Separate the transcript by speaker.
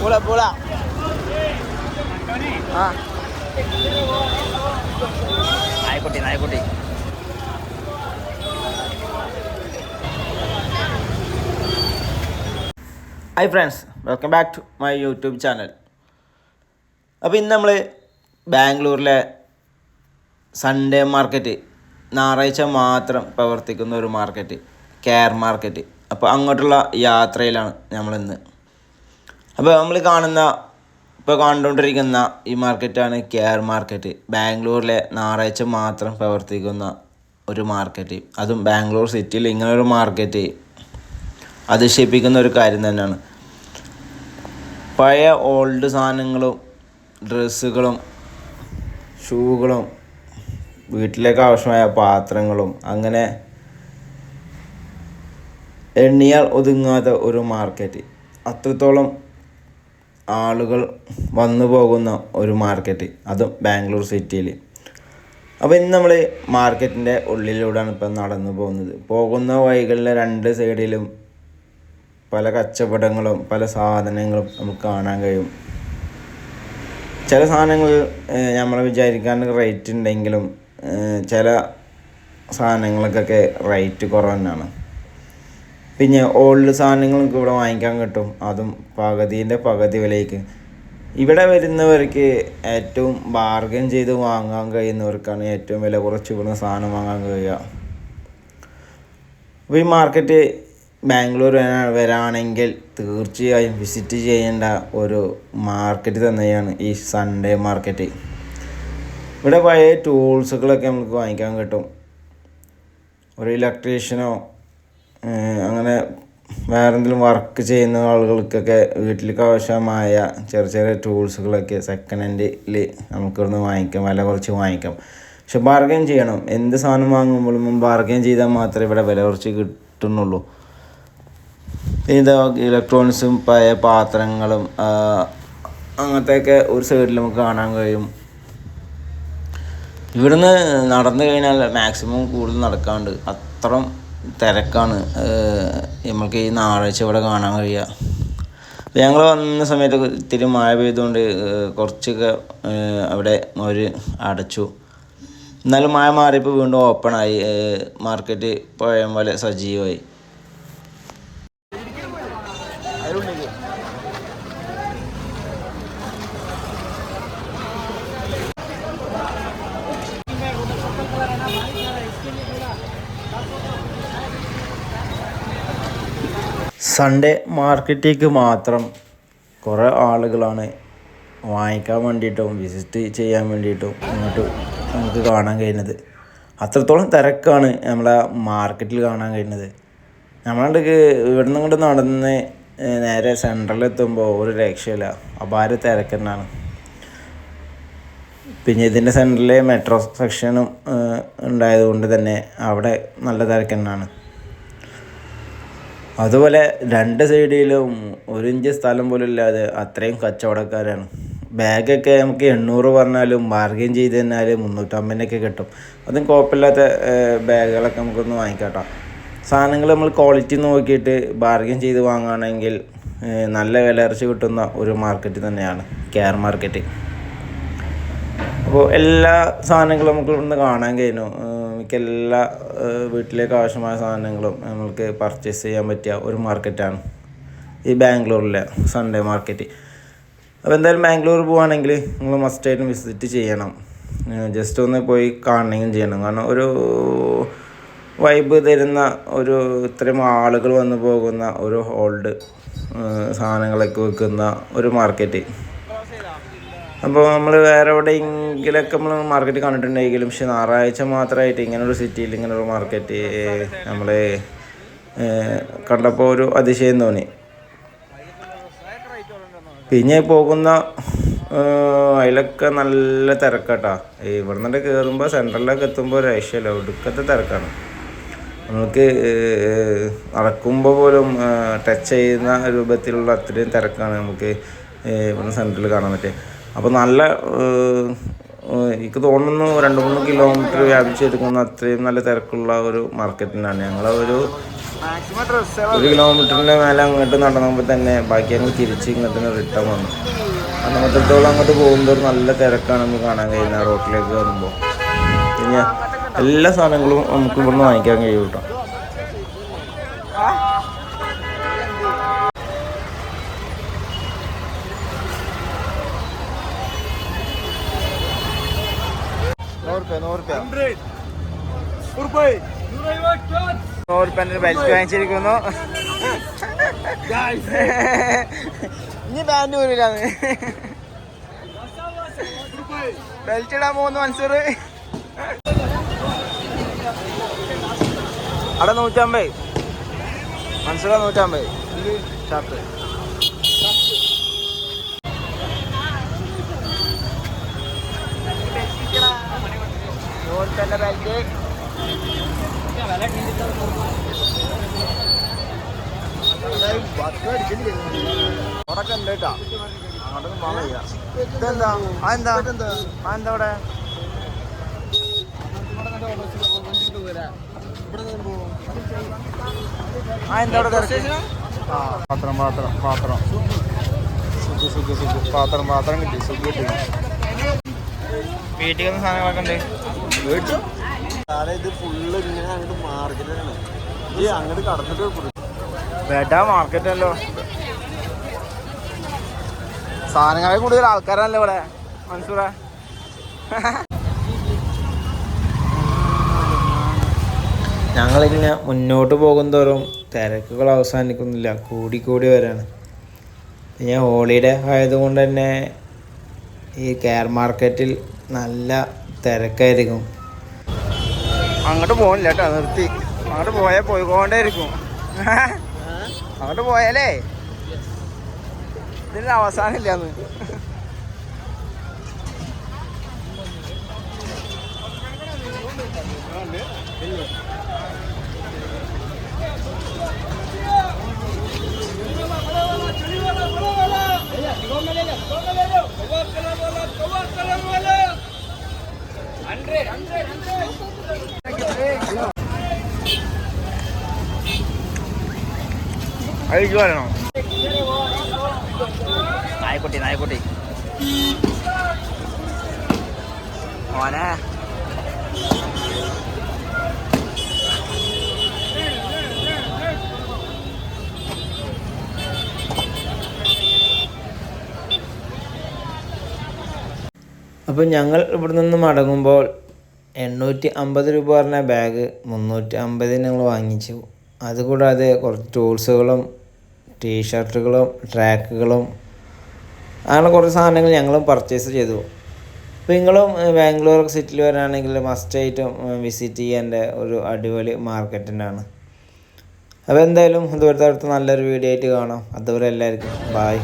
Speaker 1: പോള പോള ആ. നായക്കുട്ടി നായക്കുട്ടി. Hi friends welcome back to my YouTube channel അപ്പോൾ ഇന്ന് നമ്മൾ ബാംഗ്ലൂരിലെ സൺഡേ മാർക്കറ്റ് ഞായറാഴ്ച മാത്രം പ്രവർത്തിക്കുന്ന ഒരു മാർക്കറ്റ് കെയർ മാർക്കറ്റ് അപ്പോൾ അങ്ങോട്ടുള്ള യാത്രയിലാണ് നമ്മളിന്ന്. അപ്പോൾ നമ്മൾ കാണുന്ന ഇപ്പോൾ കണ്ടുകൊണ്ടിരിക്കുന്ന ഈ മാർക്കറ്റാണ് കെയർ മാർക്കറ്റ് ബാംഗ്ലൂരിലെ ഞായറാഴ്ച മാത്രം പ്രവർത്തിക്കുന്ന ഒരു മാർക്കറ്റ് അതും ബാംഗ്ലൂർ സിറ്റിയിൽ ഇങ്ങനെ ഒരു മാർക്കറ്റ് അതിശയിപ്പിക്കുന്ന ഒരു കാര്യം തന്നെയാണ്. പഴയ ഓൾഡ് സാധനങ്ങളും ഡ്രസ്സുകളും ഷൂകളും വീട്ടിലേക്ക് ആവശ്യമായ പാത്രങ്ങളും അങ്ങനെ എണ്ണിയാൽ ഒതുങ്ങാത്ത ഒരു മാർക്കറ്റ് അത്രത്തോളം ആളുകൾ വന്നു പോകുന്ന ഒരു മാർക്കറ്റ് അതും ബാംഗ്ലൂർ സിറ്റിയിൽ അപ്പോൾ ഇന്ന് നമ്മൾ മാർക്കറ്റിന്റെ ഉള്ളിലൂടെയാണ് ഇപ്പം നടന്നു പോകുന്നത്. പോകുന്ന വഴികളിലെ രണ്ട് സൈഡിലും പല കച്ചവടങ്ങളും പല സാധനങ്ങളും നമുക്ക് കാണാൻ കഴിയും. ചില സാധനങ്ങൾ നമ്മൾ വിചാരിക്കാൻ റേറ്റ് ഉണ്ടെങ്കിലും ചില സാധനങ്ങൾക്കൊക്കെ റേറ്റ് കുറവ് തന്നെയാണ് പിന്നെ ഓൾഡ് സാധനങ്ങൾക്ക് ഇവിടെ വാങ്ങിക്കാൻ കിട്ടും. അതും പകുതിന്റെ പകുതി വിലയ്ക്ക്. ഇവിടെ വരുന്നവർക്ക് ഏറ്റവും ബാർഗൻ ചെയ്ത് വാങ്ങാൻ കഴിയുന്നവർക്കാണ് ഏറ്റവും വില കുറച്ച് ഇവിടുന്ന് സാധനം വാങ്ങാൻ കഴിയുക. അപ്പോൾ ഈ മാർക്കറ്റ് ബാംഗ്ലൂർ വരാണെങ്കിൽ തീർച്ചയായും വിസിറ്റ് ചെയ്യേണ്ട ഒരു മാർക്കറ്റ് തന്നെയാണ് ഈ സൺഡേ മാർക്കറ്റ് ഇവിടെ പഴയ ടൂൾസുകളൊക്കെ നമുക്ക് വാങ്ങിക്കാൻ കിട്ടും. ഒരു ഇലക്ട്രീഷ്യനോ അങ്ങനെ വേറെന്തെങ്കിലും വർക്ക് ചെയ്യുന്ന ആളുകൾക്കൊക്കെ വീട്ടിലേക്ക് ആവശ്യമായ ചെറിയ ചെറിയ ടൂൾസുകളൊക്കെ സെക്കൻഡ് ഹാൻഡിൽ നമുക്ക് ഇവിടുന്ന് വാങ്ങിക്കാം വില കുറച്ച് വാങ്ങിക്കാം. പക്ഷെ ബാർഗെയിൻ ചെയ്യണം. എന്ത് സാധനം വാങ്ങുമ്പോഴും ബാർഗെയിൻ ചെയ്താൽ മാത്രമേ ഇവിടെ വില കുറച്ച് കിട്ടുന്നുള്ളൂ. ഇത് ഇലക്ട്രോണിക്സും പഴയ പാത്രങ്ങളും അങ്ങനത്തെയൊക്കെ ഒരു സൈഡിൽ നമുക്ക് കാണാൻ കഴിയും. ഇവിടുന്ന് നടന്നു കഴിഞ്ഞാൽ മാക്സിമം കൂടുതൽ നടക്കാണ്ട് അത്രയും തിരക്കാണ്. നമ്മൾക്ക് ഈ ഞായറാഴ്ച ഇവിടെ കാണാൻ കഴിയുക അപ്പോൾ ഞങ്ങൾ വന്ന സമയത്ത് ഇത്തിരി മഴ പെയ്തുകൊണ്ട് കുറച്ചൊക്കെ അവിടെ അവർ അടച്ചു. എന്നാലും മഴ മാറിയപ്പോൾ വീണ്ടും ഓപ്പണായി മാർക്കറ്റ് പഴയ പോലെ സജീവമായി. സൺഡേ മാർക്കറ്റിലേക്ക് മാത്രം കുറേ ആളുകളാണ് വാങ്ങിക്കാൻ വേണ്ടിയിട്ടും വിസിറ്റ് ചെയ്യാൻ വേണ്ടിയിട്ടും ഇങ്ങോട്ട് നമുക്ക് കാണാൻ കഴിയുന്നത് അത്രത്തോളം തിരക്കാണ് നമ്മളെ മാർക്കറ്റിൽ കാണാൻ കഴിയുന്നത് ഇവിടെ നിന്ന് ഇങ്ങോട്ട് നടന്ന് നേരെ സെൻട്രലിൽ എത്തുമ്പോൾ ഒരു രക്ഷയില്ല. അപാര തിരക്ക് തന്നെയാണ്. പിന്നെ ഇതിന്റെ സെന്ററിൽ മെട്രോ സെക്ഷനും ഉണ്ടായതുകൊണ്ട് തന്നെ അവിടെ നല്ല തിരക്ക് തന്നെയാണ്. അതുപോലെ രണ്ട് സൈഡിലും ഒരു ഇഞ്ച് സ്ഥലം പോലും ഇല്ലാതെ അത്രയും കച്ചവടക്കാരാണ്. ബാഗൊക്കെ നമുക്ക് എണ്ണൂറ് പറഞ്ഞാലും ബാർഗെയിൻ ചെയ്ത് തന്നാൽ മുന്നൂറ്റമ്പതിനൊക്കെ കിട്ടും. അതും കുഴപ്പമില്ലാത്ത ബാഗുകളൊക്കെ നമുക്കൊന്ന് വാങ്ങിക്കാട്ടോ. സാധനങ്ങൾ നമ്മൾ ക്വാളിറ്റി നോക്കിയിട്ട് ബാർഗെയിൻ ചെയ്ത് വാങ്ങുകയാണെങ്കിൽ നല്ല വില ഇറച്ചി കിട്ടുന്ന ഒരു മാർക്കറ്റ് തന്നെയാണ് കെയർ മാർക്കറ്റ് അപ്പോൾ എല്ലാ സാധനങ്ങളും നമുക്ക് ഇവിടുന്ന് കാണാൻ കഴിഞ്ഞു. എല്ലാ വീട്ടിലേക്ക് ആവശ്യമായ സാധനങ്ങളും നമ്മൾക്ക് പർച്ചേസ് ചെയ്യാൻ പറ്റിയ ഒരു മാർക്കറ്റാണ് ഈ ബാംഗ്ലൂരിലെ സൺഡേ മാർക്കറ്റ് അപ്പോൾ എന്തായാലും ബാംഗ്ലൂർ പോവുകയാണെങ്കിൽ നിങ്ങൾ മസ്റ്റായിട്ടും വിസിറ്റ് ചെയ്യണം. ജസ്റ്റ് ഒന്ന് പോയി കാണണമെങ്കിലും ചെയ്യണം. കാരണം ഒരു വൈബ് തരുന്ന ഒരു ഇത്രയും ആളുകൾ വന്നു പോകുന്ന ഒരു ഹോൾഡ് സാധനങ്ങളൊക്കെ വെക്കുന്ന ഒരു മാർക്കറ്റ് അപ്പോൾ നമ്മൾ വേറെ എവിടെയെങ്കിലൊക്കെ നമ്മൾ മാർക്കറ്റ് കണ്ടിട്ടുണ്ടെങ്കിലും പക്ഷെ ഞായറാഴ്ച മാത്രമായിട്ട് ഇങ്ങനൊരു സിറ്റിയിൽ ഇങ്ങനൊരു മാർക്കറ്റ് നമ്മൾ കണ്ടപ്പോൾ ഒരു അതിശയം തോന്നി. പിന്നെ പോകുന്ന അതിലൊക്കെ നല്ല തിരക്കാട്ടാ. ഇവിടെ നിന്നൊക്കെ കയറുമ്പോൾ സെൻട്രലിലൊക്കെ എത്തുമ്പോൾ രക്ഷയില്ല. ഒടുക്കത്തെ തിരക്കാണ്. നമുക്ക് നടക്കുമ്പോൾ പോലും ടച്ച് ചെയ്യുന്ന രൂപത്തിലുള്ള അത്രയും തിരക്കാണ് നമുക്ക് ഇവിടെ സെൻട്രലിൽ കാണാൻ പറ്റുക അപ്പോൾ നല്ല എനിക്ക് തോന്നുന്നു രണ്ട് മൂന്ന് കിലോമീറ്റർ വ്യാപിച്ചെടുക്കുന്ന അത്രയും നല്ല തിരക്കുള്ള ഒരു മാർക്കറ്റിനാണ് ഞങ്ങൾ ഒരു ഒരു കിലോമീറ്ററിന്റെ മേലെ അങ്ങോട്ട് നടന്നപ്പോൾ തന്നെ ബാക്കി ഞങ്ങൾ തിരിച്ച് ഇങ്ങോട്ട് റിട്ടേൺ വന്നു. അന്നമത്രത്തോളം അങ്ങോട്ട് പോകുമ്പോൾ ഒരു നല്ല തിരക്കാണ് നമുക്ക് കാണാൻ കഴിയുന്നത് റോട്ടിലേക്ക് വരുമ്പോൾ പിന്നെ എല്ലാ സാധനങ്ങളും നമുക്ക് ഇവിടുന്ന് വാങ്ങിക്കാൻ കഴിയും കേട്ടോ.
Speaker 2: നൂറുപ്യന്റെ ബെൽറ്റ് വാങ്ങിച്ചിരിക്കുന്നു. ഇനി പാന്റ് പോരില്ലാന്ന് ബെൽറ്റ് ഇടാൻ പോകുന്നു മൻസൂർ. അവിടെ നൂറ്റമ്പത്. മൻസൂർ നൂറ്റമ്പത്. ഷർട്ട്. നൂറുപ്യന്റെ ബെൽറ്റ് ഉറക്കം ഉണ്ട് കേട്ടോ അങ്ങോട്ടൊന്നും പോകാൻ വയ്യ. ഇതെന്താ? അതെന്താ? പാത്രം പാത്രം പാത്രം. സുഖു സുഖു സുഖു. പാത്രം പാത്രം കിട്ടി സുഖു കിട്ടി. വീട്ടിൽ സാധനങ്ങളൊക്കെ ഉണ്ട്. മേടിച്ചു
Speaker 3: ഇത് ഫുള്ള് ഇങ്ങനെ അങ്ങോട്ട് മാർക്കറ്റാണ് ഈ അങ്ങോട്ട് കടന്നിട്ട്
Speaker 2: മാർക്കറ്റല്ലോ സാധനങ്ങളെ കൂടുതൽ ആൾക്കാരല്ലേ ഇവിടെ? മൻസൂറ.
Speaker 1: ഞങ്ങളിങ്ങനെ മുന്നോട്ട് പോകുന്തോറും തിരക്കുകൾ അവസാനിക്കുന്നില്ല. കൂടി കൂടി വരാണ്. ഞാൻ ഹോളിഡേ ആയതുകൊണ്ട് തന്നെ ഈ കെയർ മാർക്കറ്റിൽ നല്ല തിരക്കായിരിക്കും.
Speaker 2: അങ്ങോട്ട് പോകണില്ല കേട്ടോ നിർത്തി. അങ്ങോട്ട് പോയാൽ പോയിക്കൊണ്ടേ ഇരിക്കും അങ്ങോട്ട് പോയാലേ? ഇതിന് അവസാനം ഇല്ലാന്ന് അഴിച്ചു വരണോ? നായക്കുട്ടി നായക്കുട്ടി. മോനെ.
Speaker 1: അപ്പോൾ ഞങ്ങൾ ഇവിടെ നിന്ന് മടങ്ങുമ്പോൾ എണ്ണൂറ്റി അമ്പത് രൂപ പറഞ്ഞ ബാഗ് മുന്നൂറ്റി അമ്പതിന് ഞങ്ങൾ വാങ്ങിച്ചു. അതുകൂടാതെ കുറച്ച് ടൂൾസുകളും ടീഷർട്ടുകളും ട്രാക്കുകളും അങ്ങനെ കുറച്ച് സാധനങ്ങൾ ഞങ്ങളും പർച്ചേസ് ചെയ്തു. അപ്പോൾ നിങ്ങളും ബാംഗ്ലൂർ സിറ്റിയിൽ വരാണെങ്കിൽ മസ്റ്റായിട്ടും വിസിറ്റ് ചെയ്യേണ്ട ഒരു അടിപൊളി മാർക്കറ്റിനാണ് അപ്പോൾ എന്തായാലും ഇതുവരെ അടുത്ത് നല്ലൊരു വീഡിയോ ആയിട്ട് കാണാം. അതുവരെ എല്ലാവർക്കും ബായ്